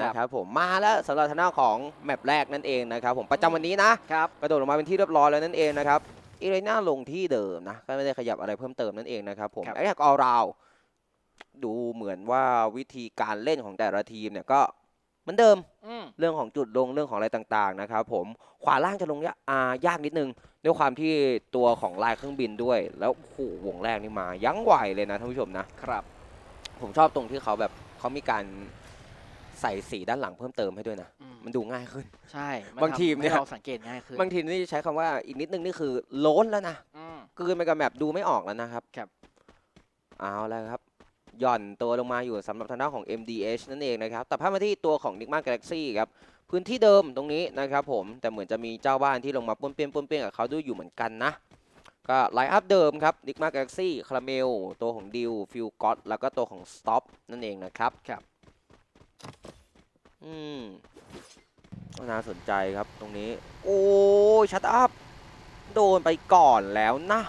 นะครับผมมาแล้วสำหรับทางด้านของแมปแรกนั่นเองนะครับผมประจำวันนี้นะครับกระโดดลงมาเป็นที่เรียบร้อยแล้วนั่นเองนะครับอีเรน่าลงที่เดิมนะก็ไม่ได้ขยับอะไรเพิ่มเติมนั่นเองนะครับผมครับไอ้แท็กออราวดูเหมือนว่าวิธีการเล่นของแต่ละทีมเนี่ยก็เหมือนเดิมอืมเรื่องของจุดลงเรื่องของอะไรต่างๆนะครับผมขวาล่างจะลงยะอ่ายากนิดนึงด้วยความที่ตัวของลายเครื่องบินด้วย แล้วโอ้โหวงแรกนี่มายั้งไหวเลยนะท่านผู้ชมนะครับ ผมชอบตรงที่เขาแบบเขามีการ ใส่สีด้านหลังเพิ่มเติมให้ด้วยนะ อืม มันดูง่ายขึ้น ใช่นบางทีมเนี่ย ให้เราสังเกตง่ายขึ้นบางทีนี่ใช้คำว่าอีกนิดนึงนี่คือโล้นแล้วนะอืม กลืนไปกับแมปดูไม่ออกแล้วนะครับครับ เอาแล้วครับ หย่อนตัวลงมาอยู่สำหรับทางด้านของ MDH นั่นเองนะครับ แต่พามาที่ตัวของ Nigma Galaxy ครับ พื้นที่เดิมตรงนี้นะครับผม แต่เหมือนจะมีเจ้าบ้านที่ลงมาป้วนเปี้ยนป้วนเปี้ยนกับเขาด้วยอยู่เหมือนกันนะ ก็ไลน์อัพเดิมครับ Nigma Galaxy คาราเมลตัวของดิวฟิลก็ตแล้วก็ตัวของ Stop นั่นเองนะครับครับ อืมน่าสนใจครับตรงนี้ โอ้ชัดอัพ โดนไปก่อนแล้วนะ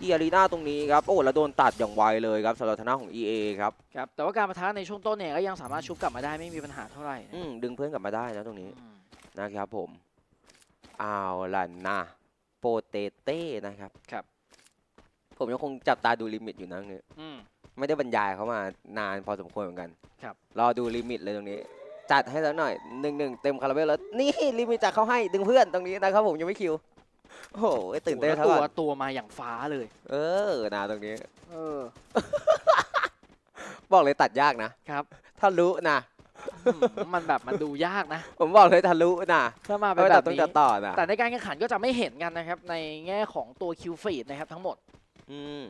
อีอารีนาตรงนี้ครับ โอ้แล้วโดนตัดอย่างไวเลยครับสำหรับทางด้านของ EA ครับ ครับ แต่ว่าการประทะในช่วงต้นเนี่ยก็ยังสามารถชุบกลับมาได้ไม่มีปัญหาเท่าไหร่นะอืมดึงเพื่อนกลับมาได้นะตรงนี้ อืมนะครับผม เอาล่ะนะโปเตเต้นะครับ ครับ ผมยังคงจับตาดูลิมิตอยู่นะเนี่ยอืม ไม่ได้บรรยายเขามานานพอสมควรเหมือนกันครับ รอดูลิมิตเลยตรงนี้ จัดให้แล้วหน่อยหนึ่งหนึ่งเต็มคาราเบลแล้ว นี่ลิมิตจัดเขาให้ดึงเพื่อนตรงนี้นะครับผมยังไม่คิว โอ้โหตื่นเต้นแล้วเท่าตัวไหร่ตัวมาอย่างฟ้าเลย เออนาตรงนี้ เออ บอกเลยตัดยากนะครับ ทะลุนะอืมมันแบบมันดูยากนะ ผมบอกเลยทะลุนะถ้ามาไปเป็นแบตัดบต้องนี้จะต่อนะแต่ในการแข่งขันก็จะไม่เห็นกันนะครับ ในแง่ของตัวคิวฟีดนะครับทั้งหมด อืม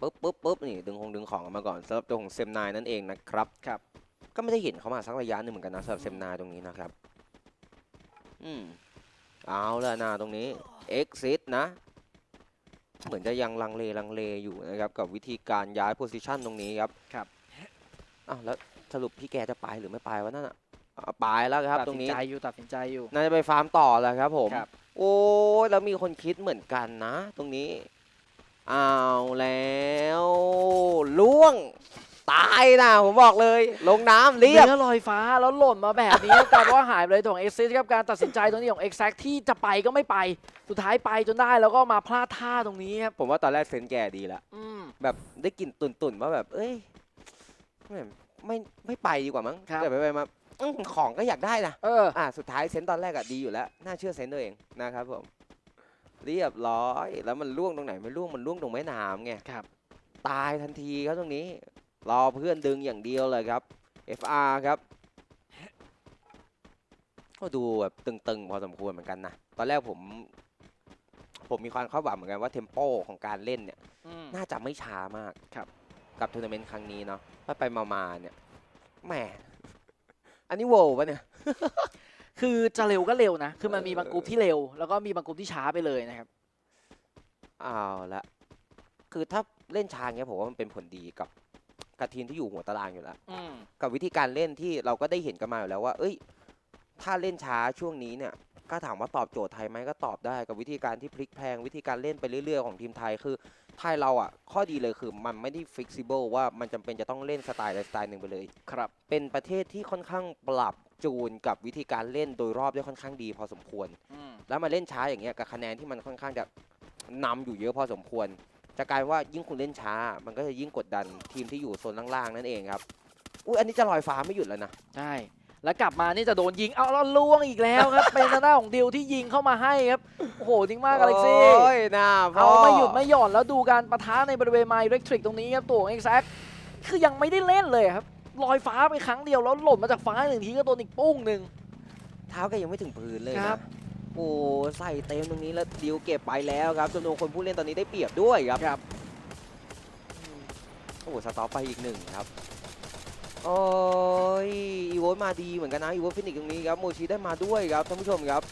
ปุ๊บปุ๊บปุ๊บนี่ดึงของดึงของออกมาก่อนสำหรับตัวของเซมนายนั่นเองนะครับครับ ก็ไม่ได้เห็นเขามาสักระยะหนึ่งเหมือนกันนะสำหรับเซมนายตรงนี้นะครับ อืมเอาละนาตรงนี้ exit นะ เหมือนจะยังลังเลลังเลอยู่นะครับกับวิธีการย้ายโพซิชันตรงนี้ครับครับอ้าวแล้วสรุปพี่แกจะไปหรือไม่ไปวะนั่นอะอะไปแล้วครับตัดตรสิงนนี้ใจอยู่ตัดสินใจอยู่น่าจะไปฟาร์มต่อแหล้วครับผมครับโอ้ยแล้วมีคนคิดเหมือนกันนะ ตรงนี้เอาแล้วล่วง ตายนะผมบอกเลย ลงน้ำเรียบ เนื้อลอยฟ้าแล้วหล่นมาแบบนี้ กลายเป็นว่าหายไปเลยของเอ็กซิสครับการตัดสินใจตรงนี้ของ Exact ที่จะไปก็ไม่ไป สุดท้ายไปจนได้แล้วก็มาพลาดท่าตรงนี้ครับผมว่าตอนแรกเซนแกดีละอืม แบบได้กลิ่นตุ่นๆว่าแบบ เอ้ยไม่ไม่ไม่ไปดีกว่ามั้งครับ แต่ไปไปมาอื้อของก็อยากได้นะเออ อะสุดท้ายเซนตอนแรกอะดีอยู่แล้ว น่าเชื่อเซนตัวเองนะครับผม เรียบร้อยแล้วมันล่วงตรงไหนไม่ล่วงมันล่วงตรงแม่น้ำไงครับ ตายทันทีครับตรงนี้ รอเพื่อนดึงอย่างเดียวเลยครับ FR ครับ ก็ดูแบบตึงๆ พอสมควรเหมือนกันนะ ตอนแรกผม ผมมีความคาดหวังเหมือนกันว่าเทมโปของการเล่นเนี่ยอืมน่าจะไม่ช้ามากครับ กับทัวร์นาเมนต์ครั้งนี้เนาะถ้าไปมาๆเนี่ยแหมอันนี้โวปะเนี่ย คือจะเร็วก็เร็วนะ คือมันมีบางกลุ่มที่เร็ว แล้วก็มีบางกลุ่มที่ช้าไปเลยนะครับเอาละ คือถ้าเล่นช้าเงี้ยผมว่ามันเป็นผลดีกับ กับทีมที่อยู่หัวตารางอยู่แล้ว อืม กับวิธีการเล่นที่เราก็ได้เห็นกันมาอยู่แล้วว่า เอ้ย ถ้าเล่นช้าช่วงนี้เนี่ย ก็ถามว่าตอบโจทย์ไทยไหมก็ตอบได้กับวิธีการที่พลิกแพลงวิธีการเล่นไปเรื่อยๆของทีมไทยคือไทยเราอะ ข้อดีเลยคือมันไม่ได้ flexible ว่ามันจำเป็นจะต้องเล่นสไตล์ใดสไตล์หนึ่งไปเลย ครับ เป็นประเทศที่ค่อนข้างปรับจูนกับวิธีการเล่นโดยรอบได้ค่อนข้างดีพอสมควร อืม แล้วมาเล่นช้าอย่างเงี้ยกับคะแนนที่มันค่อนข้างจะนำอยู่เยอะพอสมควร จะกลายว่ายิ่งคุณเล่นช้า มันก็จะยิ่งกดดันทีมที่อยู่โซนล่างๆนั่นเองครับอุ้ยอันนี้จะลอยฟ้าไม่หยุดแล้วนะ ใช่ แล้วกลับมานี่จะโดนยิง เอาแล้วล่วงอีกแล้วครับ เป็นทางด้านของดิวที่ยิงเข้ามาให้ครับ โอ้โหจริงมากกาแล็กซี่ โอ้ยน่าพ่เอาไม่หยุดไม่หย่อนแล้วดูการปะทะในบริเวณไมล์เล็กทริกตรงนี้ครับตัวของเอ็กซ์คือยังไม่ได้เล่นเลยครับลอยฟ้าไปครั้งเดียวแล้วหล่นมาจากฟ้าหนึ่งทีก็โดนอีกปุ้งหนึ่ง เท้าแกยังไม่ถึงพื้นเลยครันะบ โอ้ใส่เต็มตรงนี้แล้วดิวเก็บไปแล้วครับจำนวนคนผู้เล่นตอนนี้ได้เปรียบด้วยครับครับโอ้สต็อปไปอีกหนึ่งครับโอ้ยอีโวตมาดีเหมือนกันนะอีโวตฟินิกซ์ตรงนี้ครับโมชิได้มาด้วยครับท่านผู้ชมครับ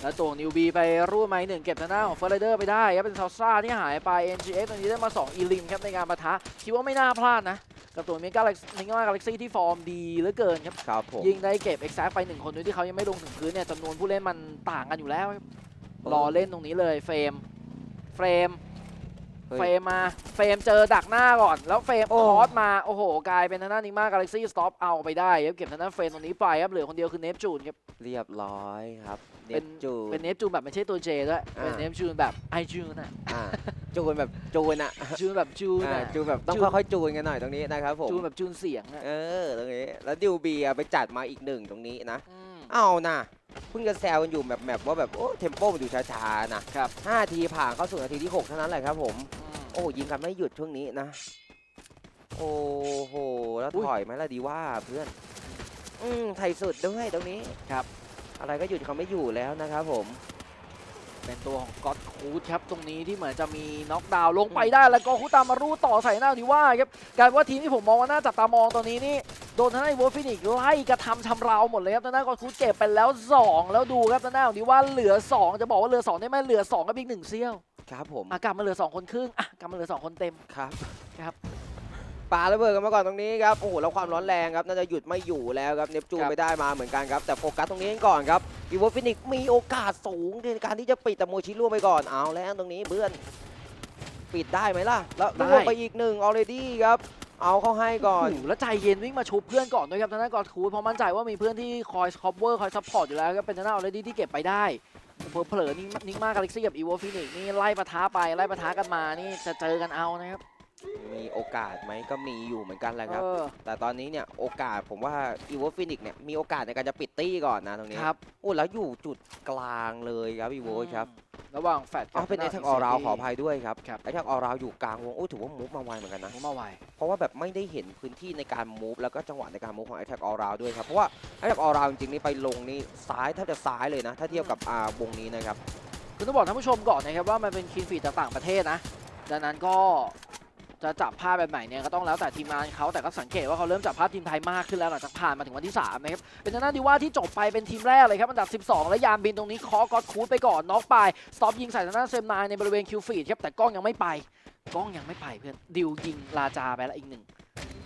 แล้วตัวนิวบีไปรูดไม้หนึ่งเก็บทางด้านของเฟอร์เรเดอร์ไปได้ครับเป็นซาซ่าที่หายไป NGX ตอนนี้ได้มา2อีลิมครับในการปะทะคิดว่าไม่น่าพลาดนะ กับตัวเมกาเล็กเมกาเล็กซี่ที่ฟอร์มดีเหลือเกินครับครับผมยิงได้เก็บ e x a c t ไปหนึ่งคนโดยที่เขายังไม่ลงถึงพื้นเนี่ยจำนวนผู้เล่นมันต่างกันอยู่แล้วครับรอเล่นตรงนี้เลยเฟรมเฟรม เฮ้ย เฟรมมาเฟรมเจอดักหน้าก่อน แล้วเฟรมโอ้ คอสมา โอ้โห กลายเป็นทางด้านนิมากาแล็กซี่สต็อปเอาไปได้ครับเก็บทางด้านเฟรมตรงนี้ไปครับ เหลือคนเดียวคือเนปจูนครับ เรียบร้อยครับเนเป็น ปจูน เป็นเนปจูนแบบไม่ใช่ตัวเจด้วย เป็นอ่า เนปจูนแบบไอจูนอะอ่าจูนแบบจูนอะจูนแบบจูนอ่าอะจูนแบบต้องจูนค่อยๆจูนกันหน่อยตรงนี้นะครับผม จูนแบบจูนเสียงอะเออตรงนี้แล้วดิวเบียร์ไปจัดมาอีกหนึ่งตรงนี้นะ ม เอานะ เพิ่งจะแซวกันอยู่แบบแบบว่าแบบโอ้เทมโปมันอยู่ช้าๆนะครับห้าทีผ่านเข้าสู่นาทีที่หกเท่านั้นแหละครับผมอืมโอ้ยิงกันไม่หยุดช่วงนี้นะ โอ้โหแล้วอุ๊ยถอยไหมล่ะดีว่าเพื่อน อืมไทยสุดด้วยตรงนี้ครับ อะไรก็หยุดเขาไม่อยู่แล้วนะครับผมเป็นตัวของก็อดคูดครับตรงนี้ที่เหมือนจะมีน็อกดาวน์ลงไปได้แล้วก็คูดตามมารูดต่อใส่หน้าดีว่าครับกลายเป็นว่าทีมที่ผมมองว่าน่าจับตามองตอนนี้นี่ โดนทางด้านวอลฟินิกไล่กระทำชำเราหมดเลยครับทางด้านก็อดคูเก็บไปแล้วสองแล้วดูครับทางด้านของดีว่าเหลือสองจะบอกว่าเหลือสองได้ไหมเหลือสองกับอีกหนึ่งเซี่ยวครับผมอะกลับมาเหลือสองคนครึ่งอะกลับมาเหลือสองคนเต็มครับครับปาระเบิดกันมาก่อนตรงนี้ครับโอ้โหแล้วความร้อนแรงครับน่าจะหยุดไม่อยู่แล้วครับเนปจูนไม่ได้มาเหมือนกันครับแต่โฟกัสตรงนี้กันก่อนครับอีโวฟินิกมีโอกาสสูงในการที่จะปิดแต่โมชิล่วงไปก่อนเอาแล้วตรงนี้เพื่อนปิดได้ไหมล่ะแล้วล่วงไปอีกหนึ่งออเรดี้ครับ เอาเข้าให้ก่อนโโหแล้วใจเย็นวิ่งมาชุบเพื่อนก่อนด้วยครับทางด้านก็อดคูดเพราะมั่นใจว่ามีเพื่อนที่คอยคอ v เวอร์คอยซัพพอร์ตอยู่แล้วก็เป็นทางด้านออเรดี้ที่เก็บไปได้เผลอๆนี่นิกมากาแล็กซี่กับอีโวฟินิกนี่ไล่ปะทะไปไล่ปะทะกันมานี่จะเจอกันเอานะครับมีโอกาสไหมก็มีอยู่เหมือนกันแหละครับ เออ แต่ตอนนี้เนี่ยโอกาสผมว่าอีโวฟินิกเนี่ยมีโอกาสในการจะปิดตี้ก่อนนะตรงนี้ครับ โอ้แล้วอยู่จุดกลางเลยครับอีโวครับ อืม ระหว่างแฟดอ๋อเป็นไอแท็กออราวขออภัยด้วยครับครับไอแท็กออราวอยู่กลางวงโอ้ถือว่ามูฟมาไวเหมือนกันนะผมมาไวเพราะว่าแบบไม่ได้เห็นพื้นที่ในการมูฟแล้วก็จังหวะในการมูฟของไอแท็กออราวด้วยครับเพราะว่าไอแท็กออราวจริงๆนี่ไปลงนี่ซ้ายแทบจะซ้ายเลยนะ ถ้าเทียบกับอ่าวงนี้นะครับคือต้องบอกท่านผู้ชมก่อนนะครับว่ามันเป็นคินฟีดจากต่างประเทศนะดังนั้นก็ จะจับภาพแบบไหนเนี่ยก็ต้องแล้วแต่ทีมงานเขาแต่ก็สังเกตว่าเขาเริ่มจับภาพทีมไทยมากขึ้นแล้วหลังจากผ่านมาถึงวันที่3นะครับเป็นทางด้านดีว่าที่จบไปเป็นทีมแรกเลยครับอันดับ 12 และยามบินตรงนี้เคอก็อดคูดไปก่อนน็อกไปสต็อปยิงใส่ทางด้านเซมนายในบริเวณคิวฟีดครับแต่กล้องยังไม่ไปกล้องยังไม่ไปเพื่อนดิวยิงลาจาไปแล้วอีกหนึ่ง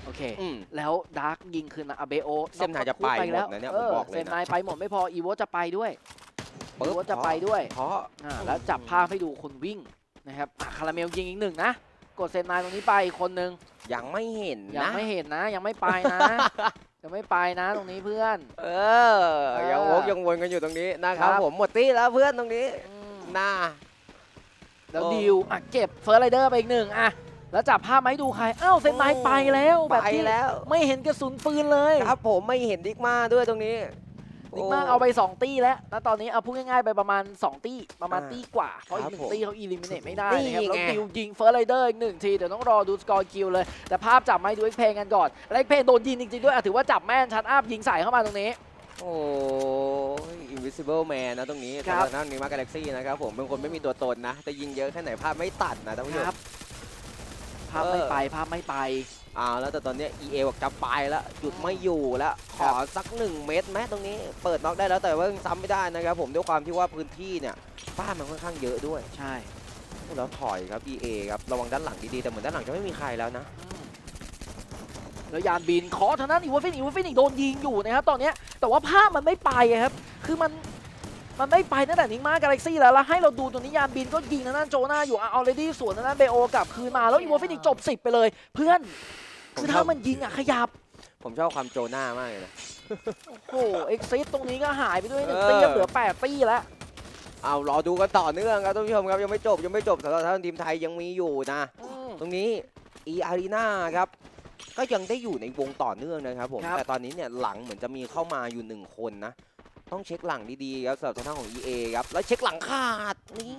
โอเค อืม แล้วดาร์กยิงคืนมาอาเบโอเซมนายจะไปหมดนะเนี่ยผมบอกเลยนะ เซมนายไปหมดไม่พออีโวจะไปด้วยปึ๊อีบโวจะไปด้วย เพราะ อ่าแล้วจับภาพให้ดูคนวิ่งนะครับอะคาราเมลยิงอีกหนึ่งนะ กดเซนนายตรงนี้ไปอีกคนนึงยังไม่เห็นยังนะไม่เห็นนะ ยังไม่ไปนะ ยังไม่ไปนะตรงนี้เพื่อน เออยังวกยังวนกันอยู่ตรงนี้นะครับครับ ผมหมดตี้แล้วเพื่อนตรงนี้อืมหน้าแล้วโอ้ดิวอะเก็บเฟิร์สไรเดอร์ไปอีกหนึ่งอะแล้วจับภาพมาให้ดูใครอ้าวเซนนายไปแล้วแบบไปที่แล้ว ไม่เห็นกระสุนปืนเลย ครับผมไม่เห็นดิกมาด้วยตรงนี้ นิกมากเอาไป 2 ตี้แล้วแล้วตอนนี้เอาพูดง่ายๆไปประมาณ 2 ตี้ประมาณอ่าตี้กว่า เพราะอีครักบหนึ่งผมตี้เขาอีลิมิเนตไม่ได้นี่นะครับ แล้วไงดิวยิงเฟิร์สไรเดอร์อีกหนึ่งที เดี๋ยวต้องรอดูสกอร์คิวเลย แต่ภาพจับไม่ดูเอ็กเพนกันก่อนแล้วเอ็กเพนโดนยิงจริงๆด้วยอะถือว่าจับแม่นชัดอัพยิงใส่เข้ามาตรงนี้ โอ้ย invisible man นะตรงนี้ครัสำหบรับท่านนี้มากาแล็กซี่นะครับผมเป็นคนไม่มีตัวตนนะ แต่ยิงเยอะแค่ไหนภาพไม่ตัดนะท่านผู้ชมครับภาพไม่เออไปภาพไม่ไป อ้าวแล้วแต่ตอนเนี้ย EA บอกจะไปแล้วหยุดไม่อยู่แล้ว ขอสักหนึ่งเม็ดไหมตรงนี้ เปิดน็อกได้แล้วแต่ว่ายังซ้ำไม่ได้นะครับผมด้วยความที่ว่าพื้นที่เนี่ยบ้านมันค่อนข้างเยอะด้วย ใช่แล้วถอยครับ EA ครับระวังด้านหลังดีๆ แต่เหมือนด้านหลังจะไม่มีใครแล้วนะอืมแล้วยานบินขอเท่านั้นอีวอฟินอีวอฟินอีกโดนยิงอยู่นะครับตอนเนี้ยแต่ว่าภาพมันไม่ไปอะครับ คือมัน มันไม่ไปตั้งแต่นิกมากาแล็กซี่แล้วแล้วให้เราดูตัวนี้ยานบินก็ยิงทางด้านโจนาอยู่เอาเลดี้สวนทางด้านเบโอกลับคืนมาแล้วอีวอฟินอีกจบสิบไปเลย เพื่อนคือถ้ามันยิงอะขยับ ผมชอบความโจน่ามากเลยนะโอ้โหเอ็กซิสตรงนี้ก็หายไปด้วยหนึ่งเออตีเหลือแปดตีแล้วเอารอดูกันต่อเนื่องครับท่านผู้ชมครับยังไม่จบยังไม่จบสำหรับท่านทีมไทยยังมีอยู่นะอืมตรงนี้ e a r e n a ครับก็ยังได้อยู่ในวงต่อเนื่องนะครับผมครับแต่ตอนนี้เนี่ยหลังเหมือนจะมีเข้ามาอยู่หนึ่งคนนะ ต้องเช็คหลังดีๆครับสำหรับทางด้านของ EA ครับแล้วเช็คหลังขาดนี่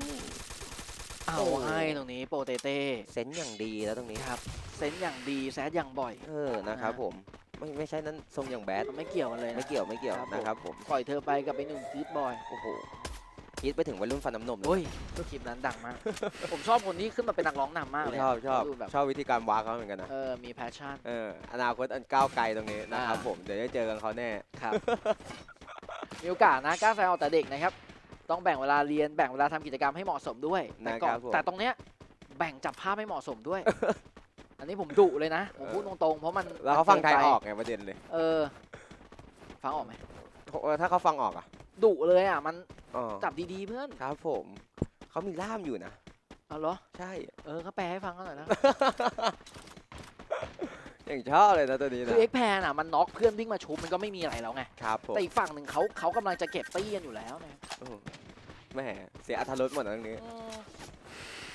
เอาโอ้ให้ตรงนี้โปเตเต้เซนส์อย่างดีแล้วตรงนี้ครับเซนส์อย่างดีแซดอย่างบ่อย เออนะครับผมไม่ไม่ใช่นั้นทรงอย่างแบดไม่เกี่ยวกันเลยนะไม่เกี่ยวไม่เกี่ยวครับผมนะครับผมปล่อยเธอไปกับไปหนุ่มฟีดบอยโอ้โหคิดไปถึงวัยรุ่นฟันน้ำนมเลยโอ้ยคลิปนั้นดังมาก ผมชอบคนที่ขึ้นมาเป็นนักร้องนำมากเลยชอบชอบดูแบบชอบวิธีการวางเขาเหมือนกันนะเออมีแพชชั่นเอออนาคตอันก้าวไกลตรงนี้นะครับอ่าผมเดี๋ยวจะเจอกันเขาแน่ครับ มีโอกาสนะกล้าแซงออกแต่เด็กนะครับ ต้องแบ่งเวลาเรียนแบ่งเวลาทำกิจกรรมให้เหมาะสมด้วยแต่ก่อนนะครับผมแต่ตรงเนี้ยแบ่งจับภาพให้เหมาะสมด้วย อันนี้ผมดุเลยนะผมพูดตรงๆเพราะมันแล้วเขาฟังไทยนอกินอกไปไงประเด็นเลย เออ ฟังออกไหมเออถ้าเขาฟังออกอะดุเลยอะ มันอ๋อจับดีๆเพื่อนครับผมเขามีล่ามอยู่นะเอาเหรอใช่ เออก็แปลให้ฟังกันหน่อยนะ อย่างชอบเลยนะตัวนี้คืนะอเอ็กแพนอะมันน็อกเพื่อนวิ่งมาชุบมันก็ไม่มีอะไรแล้วไง ครับผมแต่อีกฝั่งหนึ่งเขาเขากำลังจะเก็บตี้กันอยู่แล้วนะโอ้โหแหม่เสียอัธรสหมดนะตรงนี้อืม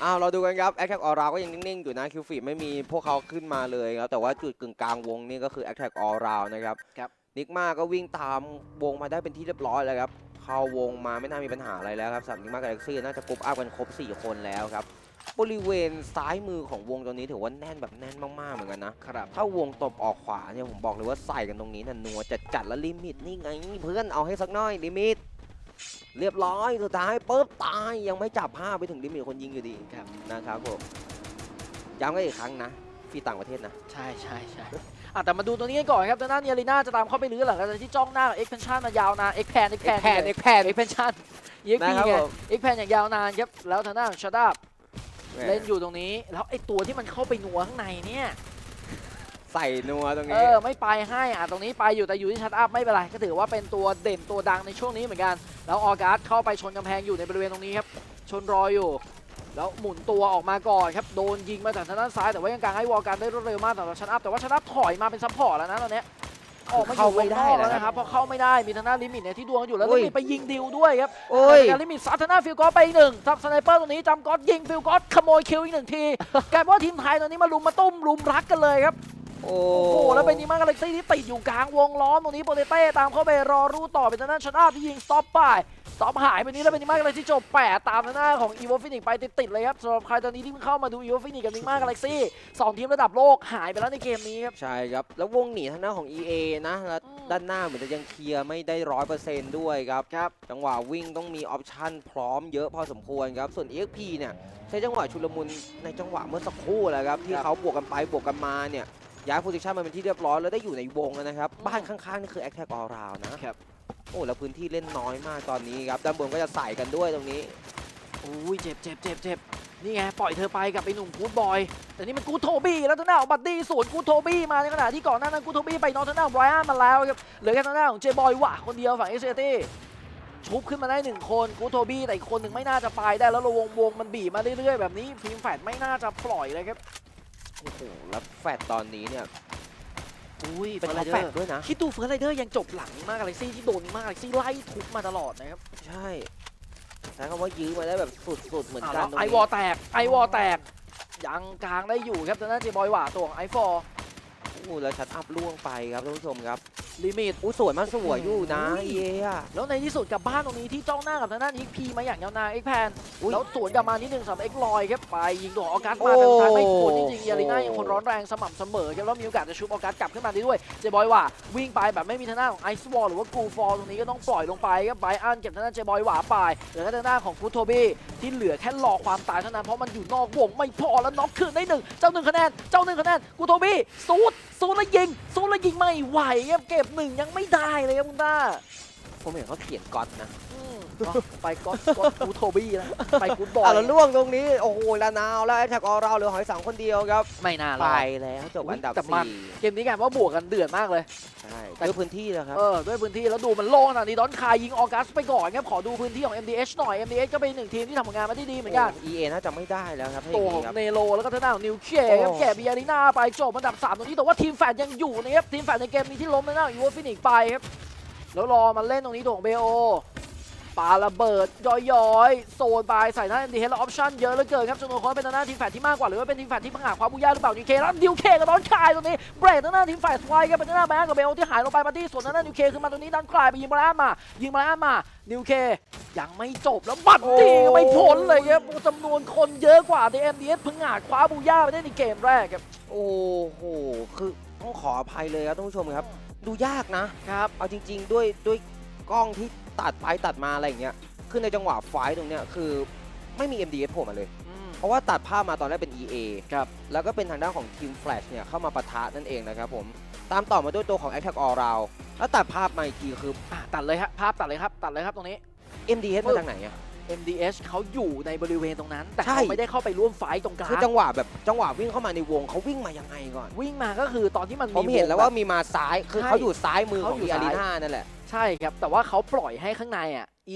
อ้าวเราดูกันครับแอคแท็กออราก็ยังนิ่งๆอยู่นะคิวฟีไม่มีพวกเขาขึ้นมาเลยครับแต่ว่าจุดกึ่งกลางวงนี่ก็คือแอคแท็กออรานะครับครับนิกมาก็วิ่งตามวงมาได้เป็นที่เรียบร้อยแล้วครับเข้าวงมาไม่น่ามีปัญหาอะไรแล้วครับสำหรับนิกมากาแล็กซี่น่าจะกรุ๊ปอัพกันครบ 4 คนแล้วครับ บริเวณซ้ายมือของวงตรงนี้ถือว่าแน่นแบบแน่นมากๆเหมือนกันนะครับถ้าวงตบออกขวาเนี่ยผมบอกเลยว่าใส่กันตรงนี้น่ะนัวจัดจัดๆแล้วลิมิตนี่ไงเพื่อนเอาให้สักหน่อยลิมิต เรียบร้อยสุดท้ายปุ๊บตายยังไม่จับผ้าไปถึงลิมิตคนยิงอยู่ดีครับนะครับผมย้ำกันอีกครั้งนะฟีต่างประเทศนะ ใช่ใช่ใช่อะแต่มาดูตัวนี้กันก่อนครับทางด้านเนียรีน่าจะตามเข้าไปลื้อหลังจากที่จ้องหน้าเอ็กเพนชั่นมายาวนานเอ็กแพนเอ็กแพนแพนเอ็กแพนเอ็กเพนชั่นเอ็กพีนะครับไงผมเอ็กแพนอย่างยาวนานครับแล้วทางด้านของชาดับแหม เล่นอยู่ตรงนี้ แล้วไอ้ตัวที่มันเข้าไปนัวข้างในเนี่ย ใส่นัวตรงเอนี้อไม่ไปให้อะตรงนี้ไปอยู่แต่อยู่ที่ชัดอัพไม่เป็นไรก็ถือว่าเป็นตัวเด่นตัวดังในช่วงนี้เหมือนกัน แล้วออการ์ดเข้าไปชนกำแพงอยู่ในบริเวณตรงนี้ครับชนรอยอยู่ แล้วหมุนตัวออกมาก่อนครับโดนยิงมาจากทางด้านซ้ายแต่ว่ายังกลางให้วอลการได้รวดเร็วมากสำหรับชัดอัพแต่ว่าชัดอัพถอยมาเป็นซัพพอร์ตแล้วนะตอนเนี้ย ออกมาอยู่วงนอกแล้วนะครับเพราะเข้าไม่ได้มีทางด้านลิมิตเนี่ยที่ดวงอยู่แล้วโอ้ลิยมิตไปยิงดิวด้วยครับโอ้ยการลิมิตซัดทางด้านฟิลกอสไปอีกหนึ่งทับสไนเปอร์ตรงนี้จำกอสยิงฟิลกอสขโมยคิวอีกหนึ่งทีกลายเป็นว่าทีมไทยตอนนี้มาลุมมาตุ้มลุมรักกันเลยครับโอ้โอ้โหแล้วเป็นนิมากาแล็กซี่ที่ติดอยู่กลางวงล้อมตรงนี้โปเตเต้ตามเข้าไปรอรูต่อเป็นทางด้านชนะที่ยิงสต็อปไป สต็อปหายไปนี้แล้วเป็นนิมากาแล็กซี่จบแปดตามทางหน้าของอีโวฟินิกไปติดๆเลยครับสำหรับใครตอนนี้ที่เพิ่งเข้ามาดูอีโวฟินิกกับนิมากาแล็กซี่สองทีมระดับโลกหายไปแล้วในเกมนี้ครับ ใช่ครับ แล้ววงหนีทางด้านของ EA นะแล้วอืมด้านหน้าเหมือนจะยังเคลียร์ไม่ได้ร้อยเปอร์เซนต์ด้วยครับครับ จังหวะวิ่งต้องมีออปชั่นพร้อมเยอะพอสมควรครับ ส่วน EXP เนี่ยใช้จังหวะชุลมุนในจังหวะเมื่อสักครู่แหละครับที่ครับเขาบวกกันไปบวกกันมาเนี่ยย้ายโพซิชันมาเป็นที่เรียบร้อยแล้วได้อยู่ในวงแล้วนะครับอืมบ้านข้างๆนี่คือ a อ t แทกออราวนะครับ โอ้แล้วพื้นที่เล่นน้อยมากตอนนี้ครับด้านบนก็จะใส่กันด้วยตรงนี้อุ้ยเจ็บเจ็บเจ็บเจ็บนี่ไงปล่อยเธอไปกับไอ้หนุ่มกูดบอย แต่นี่มันกูดโทบี้แล้วทางหน้าของบัดดี้สวนกูดโทบี้มาในขณะที่ก่อนหน้านั้นกูดโทบี้ไปนอกทางหน้าของไบรอันมาแล้วครับเหลือแค่ทางหน้าของเจบอยว่ะคนเดียวฝั่งเอเชียตี้ชุบขึ้นมาได้หนึ่งคนกูดโทบี้แต่อีกคนหนึ่งไม่น่าจะไปได้แล้วเราวงวงมันบีบมาเรื่อยๆแบบนี้ทีมแฟดไม่น่าจะปล่อยเลยครับโอ้โหแล้วแฟดตอนนี้เนี่ย อุ้ยเป็นเฟิร์สท็ไรอปเดอร์แฟดด้วยนะ คิดดูเฟิร์สไรเดอร์ยังจบหลังมากกาแล็กซี่ที่โดนมากกาแล็กซี่ไล่ทุบมาตลอดนะครับใช่ใช้คำว่ายื้อมาได้แบบสุดๆเหมือนอ้าวกัแล้นวตรงไอนี้วอลแตกไอวอลแตกยังกลางได้อยู่ครับทางด้านเจบอยว่ะตัวของไอฟอร์ โอ้โหแล้วชัดอัพล่วงไปครับท่านผู้ชมครับ ลิมิตอู้สวยมากสวยอยู่นะอุ้ยเออะแล้วในที่สุดกับบ้านตรงนี้ที่จ้องหน้ากับทางด้านอีกพีมาอย่างยาวนานเอ็กแพนอุ๊ยแล้วสวนกลับมานิดนึงสำหรับเอ็กลอยครับไปยิงตัวของออกัสมาโอ้แต่สุดท้ายไม่พ้นจริงๆยาริน่ายังคนร้อนแรงสม่ำเสมอครับแล้วมีโอกาสจะชุบออกัสกลับขึ้นมาได้ด้วยเจบอยว่าวิ่งไปแบบไม่มีทางด้านของไอซ์วอลหรือว่ากูฟอลตรงนี้ก็ต้องปล่อยลงไปครับไบอันเก็บทางด้านเจบอยหวาไปเหลือแค่ทางด้านของกูโทบี้ที่เหลือแค่รอความตายเท่านั้นเพราะมันอยู่นอกวงไม่พอแล้วน็อกคืนได้หนึ่งเจ้าหนึ่งคะแนนเจ้าหนึ่งคะแนนกูโทบี้ซูดซูดแล้วยิงซูดแล้วยิงไม่ไหวครับเก็บหนึ่งยังไม่ได้เลยครับคุณต้า ผมเห็นเขาเขียนก๊อตนะ ไปก็ก็กูโทบี้แล้วไปกูบอยอะแล้วล่วงตรงนี้ โอ้โหลานาวแล้วไอ้แท็กออเราเหลือหอยสังคนเดียวครับ ไม่น่ารไปอดแล้วจบอันดับแต่มัน สี่เกมนี้กันว่าบวกกันเดือดมากเลย ใช่แต่ด้วยพื้นที่แล้วครับเออ ด้วยพื้นที่แล้วดูมันโล่งขนาดนี้ดอนคายยิงออกัสไปก่อนครับขอดูพื้นที่ของ MDH หน่อย MDH ก็เป็นหนึ่งทีมที่ทำผลงานมาที่ดีเหมือนกันโ EA น่าจะไม่ได้แล้วครับถ้าอตัวย่างของนี้ครับ เนโรแล้วก็ทางด้านของนิวเคลียร์ครับโอ้ แกะบิยาริน่าไปจบอันดับ 3 ตรงนี้แต่ว่าทีมแฟนยังอยู่นะครับทีมแฟนในเกมนี้ที่ล้มทางด้านของอีโวฟินิกไปครับแล้วรอมาเล่นตรงนี้ตัวของเบโอ ปาระเบิดย้อยๆ โซนไปใส่หน้า MDH แล้วออปชั่นเยอะเหลือเกินครับจำนวนคนเป็นทางด้านทีมแฟนที่มากกว่าหรือว่าเป็นทีมแฟนที่พังหาความบุญยาหรือเปล่านิวเคแล้วนิวเคกับดอนคายตรงนี้เบรกทางด้านทีมแฟนสไวครับเป็นทางด้านแบงก์กับเบโอที่หายลงไปมาที่ส่วนทางด้านนิวเคขึ้นมาตรงนี้ดันคลายไปยิงบอลแอนมายิงบอลแอนมานิวเคยังไม่จบแล้วบัตรตีก็ไม่พ้นเลยครับจำนวนคนเยอะกว่าที่ MDS เพิ่งหาคว้าบูย่าไปได้ในเกมแรกครับโอ้โหคือต้องขออภัยเลยครับท่านผู้ชมครับ ดูยากนะครับ เอาจริง ๆ ด้วยด้วยกล้องที่ ตัดไปตัดมาอะไรอย่างเงี้ยคือในจังหวะไฟต์ตรงเนี้ยคือไม่มี MDF โผล่มาเลย เพราะว่าตัดภาพมาตอนแรกเป็น EA ครับแล้วก็เป็นทางด้านของทีม Flash เนี่ยเข้ามาปะทะนั่นเองนะครับผม ตามต่อมาด้วยตัวของ Attack All Round แล้วตัดภาพมาอีกทีคือ อะตัดเลยครับภาพตัดเลยครับ ตัดเลยครับตรงนี้ MDH มาจากไหนอะ MDH เขาอยู่ในบริเวณตรงนั้น แต่ใช่เขาไม่ได้เข้าไปร่วมไฟต์ตรงกลางคือจังหวะแบบจังหวะวิ่งเข้ามาในวงเขาวิ่งมายังไงก่อน วิ่งมาก็คือตอนที่มันผมเห็นแล้วว่ามีมาซ้ายคือใช่เขาอยู่ซ้ายมือของเขาอยู่อีอารีซ้ายนานั่นแหละ ใช่ครับ แต่ว่าเขาปล่อยให้ข้างในอะ